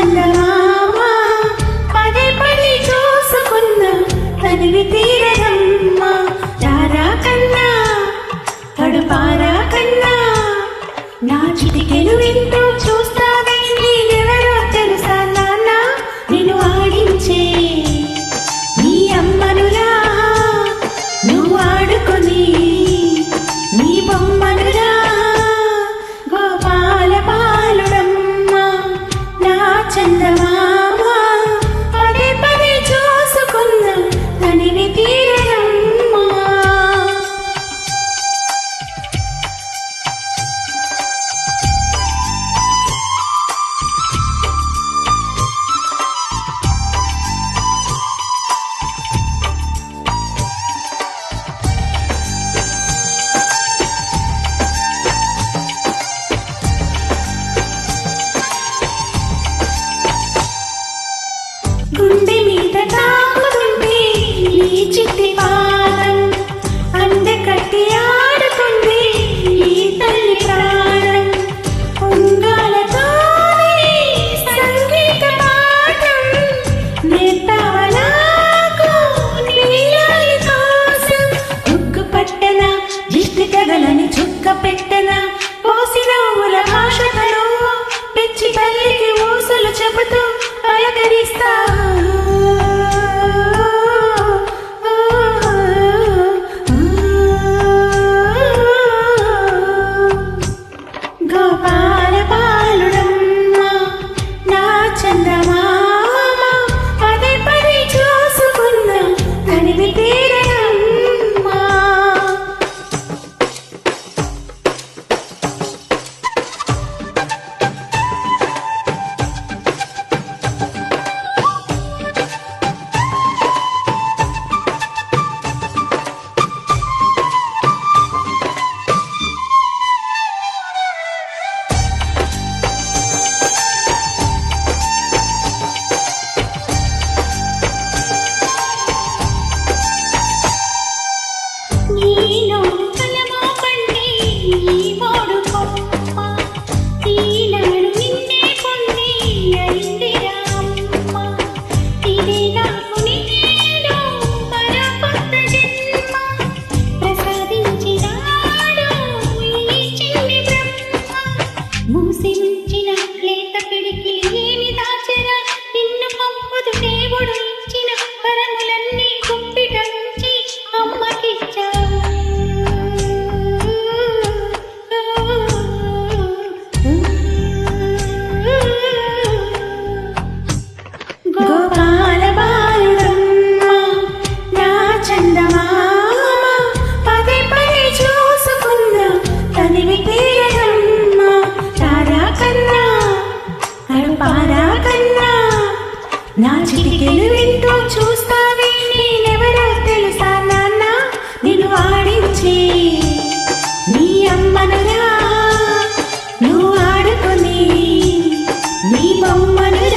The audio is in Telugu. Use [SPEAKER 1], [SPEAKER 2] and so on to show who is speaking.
[SPEAKER 1] చందమామ పదే పదే చూసుకున్న తనివి తీరదమ్మ. రారా కన్నా తడుపారా కన్నా? నా చిటికెను చూస్తా തൊടുക്കപ്പെട്ട് দিন அம்மனே